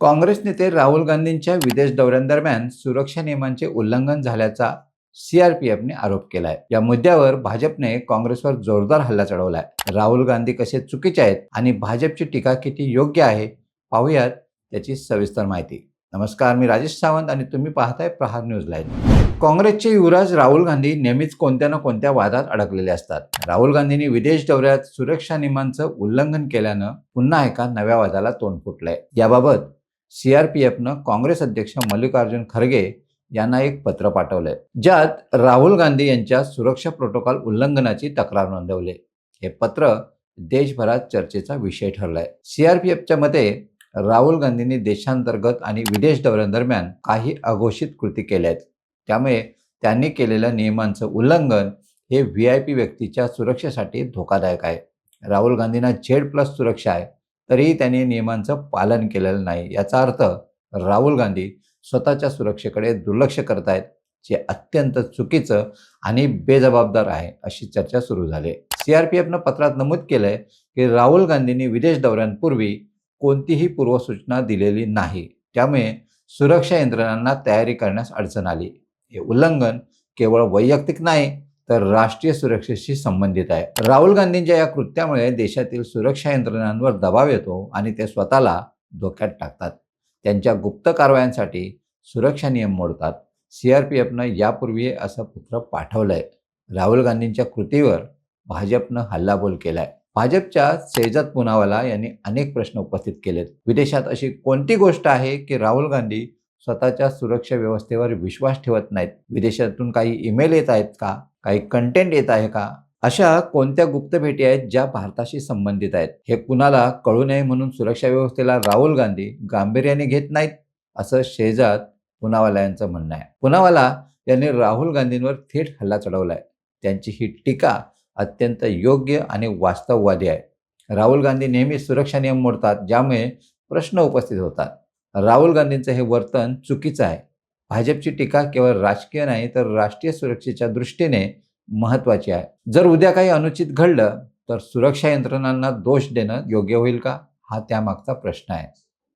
काँग्रेस नेते राहुल गांधींच्या विदेश दौऱ्यांदरम्यान सुरक्षा नियमांचे उल्लंघन झाल्याचा सीआरपीएफने आरोप केलाय. या मुद्द्यावर भाजपने काँग्रेसवर जोरदार हल्ला चढवलाय. राहुल गांधी कसे चुकीचे आहेत आणि भाजपची टीका किती योग्य आहे पाहूयात त्याची सविस्तर माहिती. नमस्कार मी राजेश सावंत आणि तुम्ही पाहताय प्रहार न्यूज लाईव्ह काँग्रेसचे युवराज राहुल गांधी नेहमीच कोणत्या ना कोणत्या वादात अडकलेले असतात. राहुल गांधींनी विदेश दौऱ्यात सुरक्षा नियमांचं उल्लंघन केल्यानं पुन्हा एका नव्या वादाला तोंड फुटलंय. याबाबत सी आर पी एफनं काँग्रेस अध्यक्ष मल्लिकार्जुन खरगे यांना एक पत्र पाठवलंय. ज्यात राहुल गांधी यांच्या सुरक्षा प्रोटोकॉल उल्लंघनाची तक्रार नोंदवली. हे पत्र देशभरात चर्चेचा विषय ठरलाय. सीआरपीएफच्या मते राहुल गांधींनी देशांतर्गत आणि विदेश दौऱ्यांदरम्यान काही अघोषित कृती केल्या आहेत. त्यामुळे त्यांनी केलेल्या नियमांचं उल्लंघन हे व्ही आय पी व्यक्तीच्या सुरक्षेसाठी धोकादायक आहे. राहुल गांधींना झेड प्लस सुरक्षा आहे. तरीही त्यांनी नियमांचं पालन केलेलं नाही. याचा अर्थ राहुल गांधी स्वतःच्या सुरक्षेकडे दुर्लक्ष करत आहेत जे अत्यंत चुकीचं आणि बेजबाबदार आहे अशी चर्चा सुरू झाली. सी आर पी एफनं पत्रात नमूद केलंय की राहुल गांधींनी विदेश दौऱ्यांपूर्वी कोणतीही पूर्वसूचना दिलेली नाही. त्यामुळे सुरक्षा यंत्रणांना तयारी करण्यास अडचण आली. हे उल्लंघन केवळ वैयक्तिक नाही तर राष्ट्रीय सुरक्षेशी संबंधित आहे. राहुल गांधींच्या या कृत्यामुळे देशातील सुरक्षा यंत्रणांवर दबाव येतो आणि ते स्वतःला धोक्यात टाकतात. त्यांच्या गुप्त कारवायांसाठी सुरक्षा नियम मोडतात. सी आर पी एफनं यापूर्वी असं पत्र पाठवलंय. राहुल गांधींच्या कृतीवर भाजपनं हल्लाबोल केलाय. भाजपच्या सेजत पुनावाला यांनी अनेक प्रश्न उपस्थित केलेत. विदेशात अशी कोणती गोष्ट आहे की राहुल गांधी स्वतःच्या सुरक्षा व्यवस्थेवर विश्वास ठेवत नाहीत. विदेशातून काही ईमेल येत आहेत का? काही कंटेंट येत आहे का? अशा कोणत्या गुप्त भेटी आहेत ज्या भारताशी संबंधित आहेत? हे कुणाला कळू नये म्हणून सुरक्षा व्यवस्थेला राहुल गांधी गांभीर्याने घेत नाहीत असं शेजात पुनावाला यांचं म्हणणं आहे. पुनावाला यांनी राहुल गांधींवर थेट हल्ला चढवलाय. त्यांची ही टीका अत्यंत योग्य आणि वास्तववादी आहे. राहुल गांधी नेहमी सुरक्षा नियम मोडतात ज्यामुळे प्रश्न उपस्थित होतात. राहुल गांधींचं हे वर्तन चुकीचं आहे. भाजपची टीका केवळ राजकीय नाही तर राष्ट्रीय सुरक्षेच्या दृष्टीने महत्त्वाची आहे. जर उद्या काही अनुचित घडलं तर सुरक्षा यंत्रणांना दोष देणं योग्य होईल का? हा त्यामागचा प्रश्न आहे.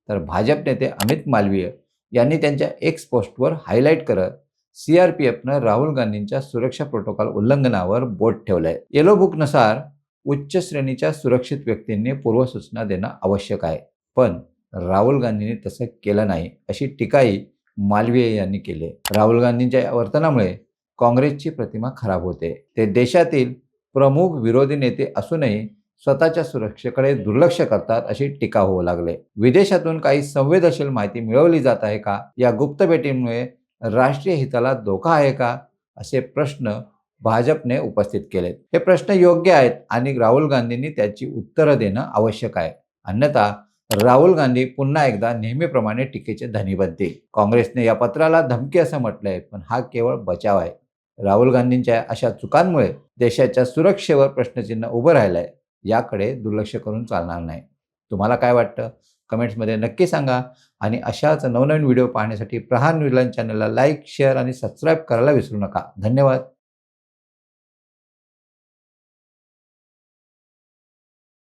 तर भाजप नेते अमित मालवीय यांनी त्यांच्या एक्स पोस्टवर हायलाईट करत सी आर पी एफनं राहुल गांधींच्या सुरक्षा प्रोटोकॉल उल्लंघनावर बोट ठेवलंय. येलो बुकनुसार उच्च श्रेणीच्या सुरक्षित व्यक्तींनी पूर्वसूचना देणं आवश्यक आहे. पण राहुल गांधींनी तसं केलं नाही अशी टीकाही मालवीय यांनी केली. राहुल गांधींच्या वर्तनामुळे काँग्रेसची प्रतिमा खराब होते. ते देशातील प्रमुख विरोधी नेते असूनही स्वतःच्या सुरक्षेकडे दुर्लक्ष करतात अशी टीका होऊ लागले. विदेशातून काही संवेदनशील माहिती मिळवली जात आहे का? या गुप्त भेटींमुळे राष्ट्रीय हिताला धोका आहे का? असे प्रश्न भाजपने उपस्थित केलेत. हे प्रश्न योग्य आहेत आणि राहुल गांधींनी त्याची उत्तरं देणं आवश्यक आहे. अन्यथा राहुल गांधी पुन्हा एकदा नेहमीप्रमाणे टीकेचे धनी बनतील काँग्रेसने या पत्राला धमकी असं म्हटलंय पण हा केवळ बचाव आहे. राहुल गांधींच्या अशा चुकांमुळे देशाच्या सुरक्षेवर प्रश्नचिन्ह उभं राहिलंय याकडे दुर्लक्ष करून चालणार नाही. तुम्हाला काय वाटतं? कमेंट्समध्ये नक्की सांगा आणि अशाच नवनवीन व्हिडिओ पाहण्यासाठी प्रहार न्यूज चॅनलला लाईक शेअर आणि सबस्क्राईब करायला विसरू नका. धन्यवाद.